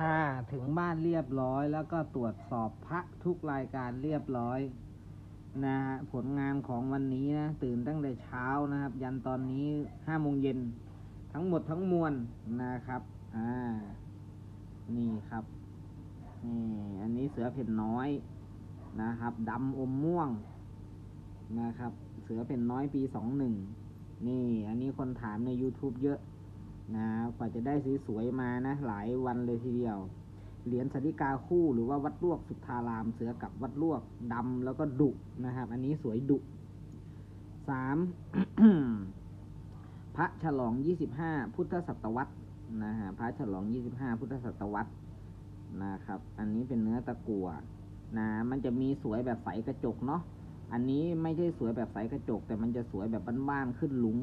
อ่าถึงบ้านเรียบร้อย แล้วก็ตรวจสอบพระทุกรายการเรียบร้อยนะฮะผลงานของวันนี้นะตื่นตั้งแต่เช้านะครับ ยันตอนนี้ห้าโมงเย็นทั้งหมดทั้งมวลนะครับอ่านี่ครับนี่อันนี้เสือเพ่นน้อยนะครับดำอมม่วงนะครับ เสือเพ่นน้อยปีสองหนึ่งนี่ อันนี้คนถามใน YouTube เยอะ นะกว่าจะได้สวยๆมานะ หลายวันเลยทีเดียว เหรียญสาริกาคู่หรือว่าวัดลวกสุทธารามเสือกับวัดลวกดำแล้วก็ดุนะครับ อันนี้สวยดุสามพระฉลองยี่สิบห้าพุทธศตวรรษนะฮะพระฉลองยี่สิบห้าพุทธศตวรรษนะครับ อันนี้เป็นเนื้อตะกั่วนะมันจะมีสวยแบบใสกระจกเนาะอันนี้ไม่ใช่สวยแบบใสกระจก แต่มันจะสวยแบบบ้านๆขึ้นลุง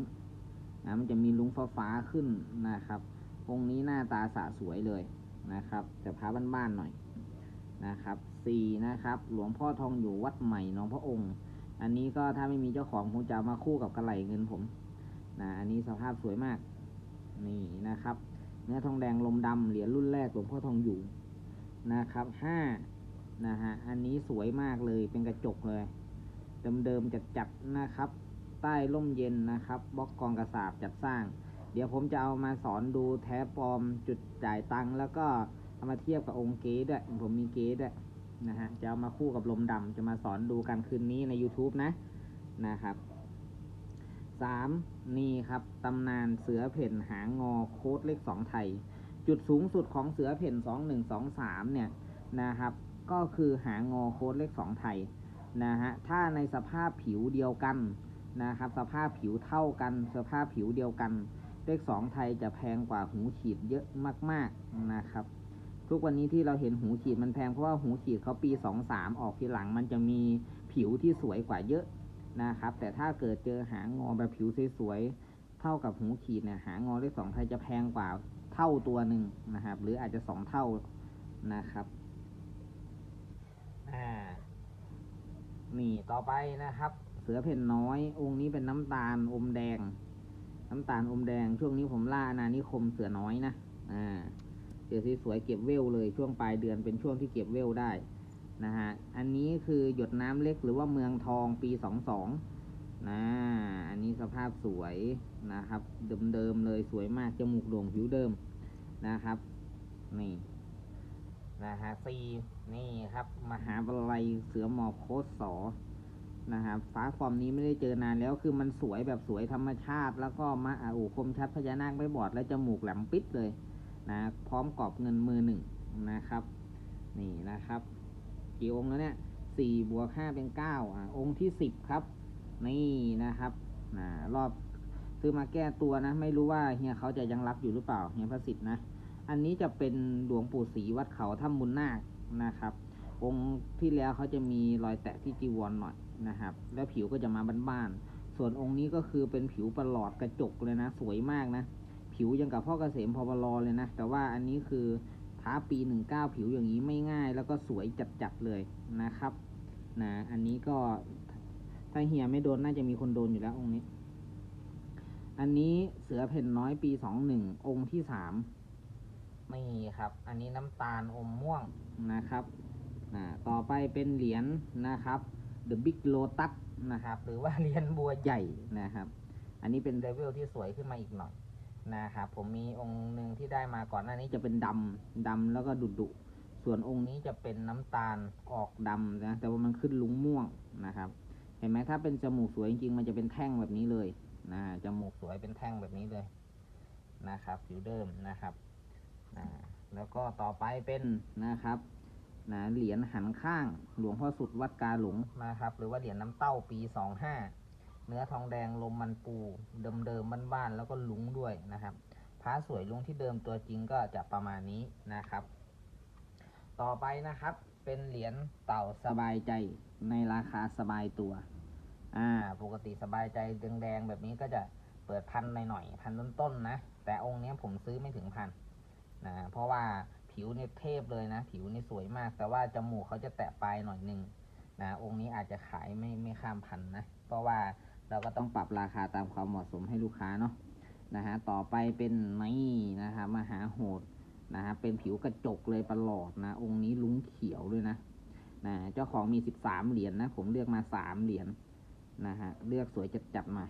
นะมันจะมีลุงฟ้าฟ้าขึ้นนะครับองค์นี้หน้าตาสะสวยเลยนะครับแต่พาบ้านๆหน่อยนะครับสี่นะครับ หลวงพ่อทองอยู่วัดใหม่น้องพระองค์ อันนี้ก็ถ้าไม่มีเจ้าของคงจะมาคู่กับกระไหลเงินผมนะอันนี้สภาพสวยมากนี่นะครับ เนื้อทองแดงลมดำเหรียญรุ่นแรกหลวงพ่อทองอยู่นะครับห้านะฮะอันนี้สวยมากเลยเป็นกระจกเลย เดิมๆจัดๆนะครับ ใต้ร่มเย็นนะครับบล็อกกองกระสาบจัดสร้าง เดี๋ยวผมจะเอามาสอนดูแท้ปลอมจุดจ่ายตังค์แล้วก็เอามาเทียบกับองค์เก๊ด้วย ผมมีเก๊ด้วยนะฮะจะเอามาคู่กับลมดำจะมาสอนดูกันคืนนี้ใน YouTube นะนะครับสามนี่ครับตำนานเสือเพ่นหางงอโค้ดเลขสองไทย จุดสูงสุดของเสือเพ่นสองหนึ่งสองสามเนี่ยนะครับก็คือหางอโค้ดเลขสองไทยนะฮะถ้าในสภาพผิวเดียวกัน นะครับ สภาพผิวเท่ากัน สภาพผิวเดียวกัน เลขสองไทยจะแพงกว่าหูฉีดเยอะมาก ๆนะครับ ทุกวันนี้ที่เราเห็นหูฉีดมันแพงเพราะว่าหูฉีดเขาปีสองสามออกทีหลัง มันจะมีผิวที่สวยกว่าเยอะนะครับ แต่ถ้าเกิดเจอหางงอแบบผิวสวยๆเท่ากับหูขีดเนี่ยหางอเลขสองไทยจะแพงกว่าเท่าตัวหนึ่งนะครับ หรืออาจจะสองเท่านะครับอ่านี่ต่อไปนะครับ เสือเพ่นน้อย องค์นี้เป็นน้ำตาลอมแดง น้ำตาลอมแดง ช่วงนี้ผมล่าอานิคมเสือน้อยนะ อ่า เสือสวยๆเก็บเวลเลยช่วงปลายเดือนเป็นช่วงที่เก็บเวลได้นะฮะ อันนี้คือหยดน้ำเล็กหรือว่าเมืองทองปีสองสองนะ อันนี้สภาพสวยนะครับ เดิมๆเลยสวยมากจมูกโด่งผิวเดิมนะครับ นี่นะฮะซีนี่ครับ มหาวิทยาลัยเสือหมอบโคตสอ นะครับฟ้าฟอร์มนี้ไม่ได้เจอนานแล้วคือมันสวยแบบสวยธรรมชาติ แล้วก็มาอาอูคมชัดพญานาคไม่บอด และจมูกแหลมปิดเลยนะพร้อมกรอบเงินมือหนึ่งนะครับ นี่นะครับ กี่องค์แล้วเนี่ยสี่บวกห้าเป็นเก้าอะองค์ที่สิบครับ นี่นะครับนะรอบซื้อมาแก้ตัวนะ ไม่รู้ว่าเฮียเขาจะยังรับอยู่หรือเปล่าเฮียพระสิทธิ์นะ อันนี้จะเป็นหลวงปู่ศรีวัดเขาถ้ำบุญนาคนะครับ องค์ที่แล้วเขาจะมีรอยแตะที่จีวรหน่อย นะครับ แล้วผิวก็จะมาบ้านๆส่วนองค์นี้ก็คือเป็นผิวประหลอดกระจกเลยนะ สวยมากนะ ผิวยังกับพ่อเกษมพบลอเลยนะ แต่ว่าอันนี้คือท้าปีหนึ่งเก้าผิวอย่างนี้ไม่ง่าย แล้วก็สวยจัดๆเลยนะครับนะอันนี้ก็ถ้าเฮียไม่โดนน่าจะมีคนโดนอยู่แล้วองค์นี้ อันนี้เสือเพ่นน้อยปีสองหนึ่งองค์ที่สามนี่ครับ อันนี้น้ำตาลอมม่วงนะครับนะต่อไปเป็นเหรียญนะครับ The Big Lotus นะครับ หรือว่าเหรียญบัวใหญ่นะครับ อันนี้เป็นเลเวลที่สวยขึ้นมาอีกหน่อยนะครับ ผมมีองค์หนึ่งที่ได้มาก่อนหน้านี้จะเป็นดำดำแล้วก็ดุดุส่วนองค์นี้จะเป็นน้ำตาลออกดำนะ แต่ว่ามันขึ้นลุงม่วงนะครับ เห็นไหมถ้าเป็นจมูกสวยจริงๆ มันจะเป็นแท่งแบบนี้เลยนะจมูกสวยเป็นแท่งแบบนี้เลยนะครับผิวเดิมนะครับนะแล้วก็ต่อไปเป็นนะครับ นะเหรียญหันข้าง หลวงพ่อสุดวัดกาหลงนะครับ หรือว่าเหรียญน้ำเต้าปีสองห้าเนื้อทองแดงลมมันปูเดิมเดิมๆบ้านๆแล้วก็ลุงด้วยนะครับพระสวยลุงที่เดิมตัวจริงก็จะประมาณนี้นะครับ ต่อไปนะครับเป็นเหรียญเต่าสบายใจในราคาสบายตัว อ่า ปกติสบายใจแดงๆแบบนี้ก็จะเปิดพันหน่อยๆพันต้นๆนะ แต่องค์นี้ผมซื้อไม่ถึงพันนะเพราะว่า ผิวเนี่ยเทพเลยนะ ผิวนี่สวยมาก แต่ว่าจมูกเขาจะแตะปลายหน่อยหนึ่งนะองค์นี้อาจจะขายไม่ไม่ข้ามพันนะ เพราะว่าเราก็ต้องปรับราคาตามความเหมาะสมให้ลูกค้าเนาะนะฮะต่อไปเป็นนี่นะครับมหาโหดนะฮะเป็นผิวกระจกเลยประหลอดนะ องค์นี้ลุ้งเขียวด้วยนะนะเจ้าของมีสิบสามเหรียญนะผมเลือกมาสามเหรียญนะฮะเลือกสวยจัดจัดมา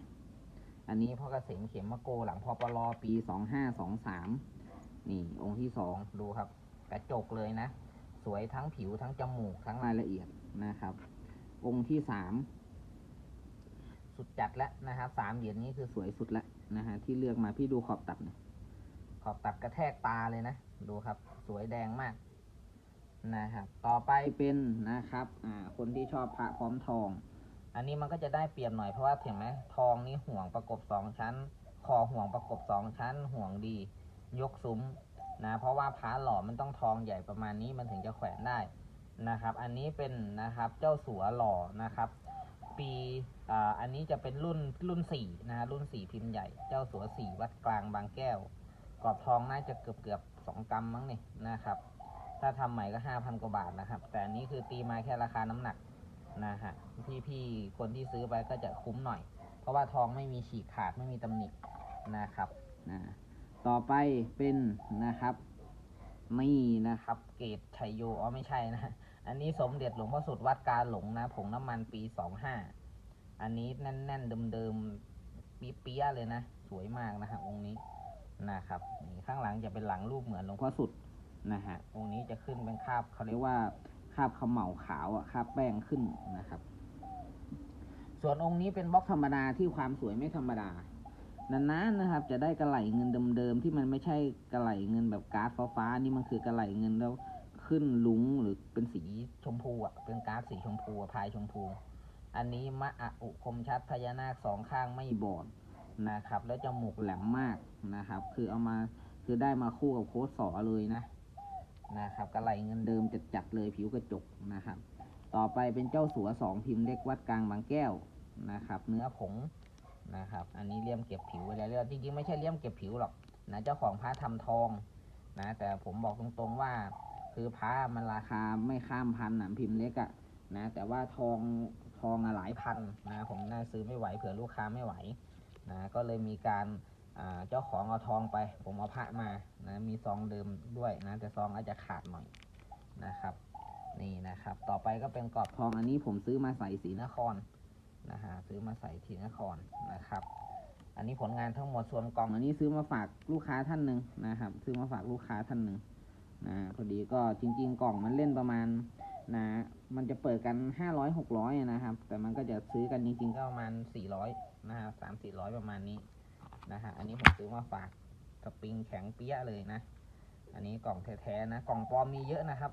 อันนี้พ่อเกษมเข็มมะโกหลังพอปลอปีสองห้าสองสาม นี่องค์ที่สองดูครับ กระจกเลยนะ สวยทั้งผิวทั้งจมูกทั้งรายละเอียดนะครับ องค์ที่สามสุดจัดแล้วนะครับสามเหรียญนี้คือสวยสุดแล้วนะฮะที่เลือกมาพี่ดูขอบตัดนะขอบตัดกระแทกตาเลยนะดูครับ สวยแดงมากนะครับ ต่อไปเป็นนะครับอ่าคนที่ชอบพระพร้อมทอง อันนี้มันก็จะได้เปรียบหน่อยเพราะว่าเห็นไหมทองนี่ห่วงประกบสองชั้นคอห่วงประกบสองชั้นห่วงดี ยกซุ้มนะเพราะว่าพระหล่อมันต้องทองใหญ่ประมาณนี้มันถึงจะแขวนได้นะครับ อันนี้เป็นนะครับเจ้าสัวหล่อนะครับ ปีอันนี้จะเป็นรุ่นรุ่นสี่นะฮะรุ่นสี่พิมพ์ใหญ่ เจ้าสัวสี่วัดกลางบางแก้ว กรอบทองน่าจะเกือบเกือบสองกรัมมั้งนี่นะครับ ถ้าทำใหม่ก็ห้าพันกว่าบาทนะครับ แต่อันนี้คือตีมาแค่ราคาน้ำหนักนะฮะพี่พี่คนที่ซื้อไปก็จะคุ้มหน่อย เพราะว่าทองไม่มีฉีกขาดไม่มีตำหนินะครับนะ ต่อไปเป็นนะครับนี่นะครับ เกตชัยโยอ๋อไม่ใช่นะอันนี้สมเด็จหลวงพ่อสุดวัดกาหลงนะผงน้ำมันปีสองห้าอันนี้แน่นๆเดิมๆปีเปียเลยนะ สวยมากนะฮะองค์นี้นะครับนี่ข้างหลังจะเป็นหลังรูปเหมือนหลวงพ่อสุดนะฮะองค์นี้จะขึ้นเป็นคาบเขาเรียกว่าคาบเขมเหลาขาวอะคาบแป้งขึ้นนะครับ ส่วนองค์นี้เป็นบล็อกธรรมดาที่ความสวยไม่ธรรมดา นานๆนะครับ จะได้กระไหลเงินเดิมๆที่มันไม่ใช่กระไหลเงินแบบการ์ดฟ้าๆนี่มันคือกระไหลเงินแล้วขึ้นลุงหรือเป็นสีชมพูอะเป็นการ์ดสีชมพูอะพายชมพู อันนี้มะอะอุคมชัดพญานาคสองข้างไม่บอดนะครับ แล้วจมูกแหลมมากนะครับ คือเอามาคือได้มาคู่กับโค้ดสอเลยนะนะครับกระไหลเงินเดิมจัดจัดๆเลยผิวกระจกนะครับ ต่อไปเป็นเจ้าสัวสองพิมพ์เล็กวัดกลางบางแก้วนะครับ เนื้อผง นะครับ อันนี้เลี่ยมเก็บผิวไว้แล้วเรียจริงๆไม่ใช่เลี่ยมเก็บผิวหรอกนะเจ้าของพระทำทองนะแต่ผมบอกตรงๆว่า คือพระมันราคาไม่ข้ามพันหนะพิมพ์เล็กอะนะแต่ว่าทองทองอหลายพันนะผมน่าซื้อไม่ไหวเผื่อลูกค้าไม่ไหวนะก็เลยมีการเจ้าของเอาทองไป ผมเอาพระมานะมีซองเดิมด้วยนะแต่ซองอาจจะขาดหน่อยนะครับ นี่นะครับ ต่อไปก็เป็นกรอบทองอันนี้ผมซื้อมาใส่สีนคร นะฮะซื้อมาใส่ที่นครนะครับ อันนี้ผลงานทั้งหมดส่วนกล่อง อันนี้ซื้อมาฝากลูกค้าท่านหนึ่งนะครับ ซื้อมาฝากลูกค้าท่านหนึ่งนะพอดีก็จริง ๆ กล่องมันเล่นประมาณนะมันจะเปิดกันห้าร้อยหกร้อยนะครับ แต่มันก็จะซื้อกันจริงๆก็ประมาณสี่ร้อยนะฮะสามสี่ร้อยประมาณนี้นะฮะอันนี้ผมซื้อมาฝากสปริงแข็งเปี้ยเลยนะ อันนี้กล่องแท้ๆนะ กล่องปลอมมีเยอะนะครับ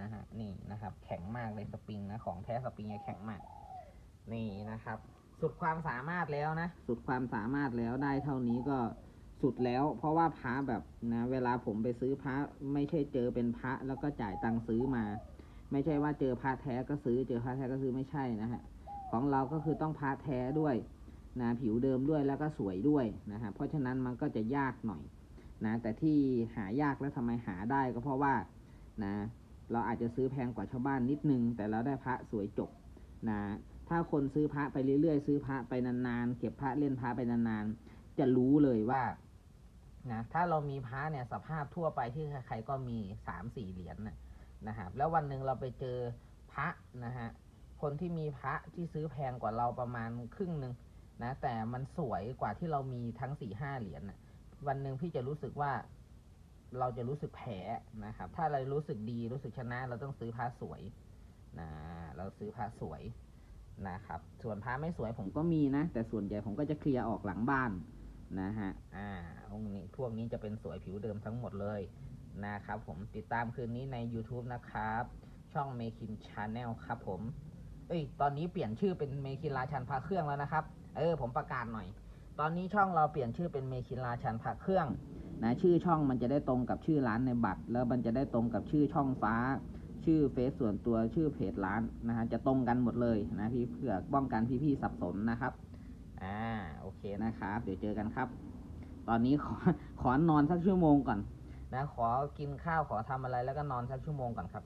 นะฮะนี่นะครับ แข็งมากเลยสปริงนะ ของแท้สปริงจะแข็งมาก นี่นะครับ สุดความสามารถแล้วนะ สุดความสามารถแล้วได้เท่านี้ก็สุดแล้ว เพราะว่าพระแบบนะ เวลาผมไปซื้อพระไม่ใช่เจอเป็นพระแล้วก็จ่ายตังค์ซื้อมา ไม่ใช่ว่าเจอพระแท้ก็ซื้อ เจอพระแท้ก็ซื้อไม่ใช่นะฮะของเราก็คือต้องพระแท้ด้วยนะผิวเดิมด้วยแล้วก็สวยด้วยนะฮะเพราะฉะนั้นมันก็จะยากหน่อยนะแต่ที่หายากแล้วทำไมหาได้ก็เพราะว่านะเราอาจจะซื้อแพงกว่าชาวบ้านนิดนึง แต่เราได้พระสวยจบนะ ถ้าคนซื้อพระไปเรื่อยๆซื้อพระไปนานๆเก็บพระเล่นพระไปนานๆจะรู้เลยว่านะถ้าเรามีพระเนี่ยสภาพทั่วไปที่ใครๆก็มีสามสี่เหรียญนะนะครับแล้ววันหนึ่งเราไปเจอพระนะฮะคนที่มีพระที่ซื้อแพงกว่าเราประมาณครึ่งหนึ่งนะแต่มันสวยกว่าที่เรามีทั้งสี่ห้าเหรียญนะวันหนึ่งพี่จะรู้สึกว่าเราจะรู้สึกแพ้นะครับ ถ้าเรารู้สึกดีรู้สึกชนะ เราต้องซื้อพระสวยนะเราซื้อพระสวย นะครับ ส่วนพระไม่สวยผมก็มีนะ แต่ส่วนใหญ่ผมก็จะเคลียร์ออกหลังบ้านนะฮะ อ่าองค์นี้พวกนี้จะเป็นสวยผิวเดิมทั้งหมดเลยนะครับผมติดตามคืนนี้ใน YouTube นะครับ ช่อง Makin Channel ครับผม เอ้ย ตอนนี้เปลี่ยนชื่อเป็นเมคินราชันพาเครื่องแล้วนะครับ เออ ผมประกาศหน่อย ตอนนี้ช่องเราเปลี่ยนชื่อเป็นเมคินราชันพาเครื่องนะชื่อช่องมันจะได้ตรงกับชื่อร้านในบัตร แล้วมันจะได้ตรงกับชื่อช่องฟ้า ชื่อเฟซส่วนตัวชื่อเพจร้านนะฮะจะตรงกันหมดเลยนะพี่เพื่อป้องกันพี่ๆสับสนนะครับอ่าโอเคนะครับเดี๋ยวเจอกันครับ ตอนนี้ขอขอนอนสักชั่วโมงก่อนนะขอกินข้าวขอทำอะไรแล้วก็นอนสักชั่วโมงก่อนครับ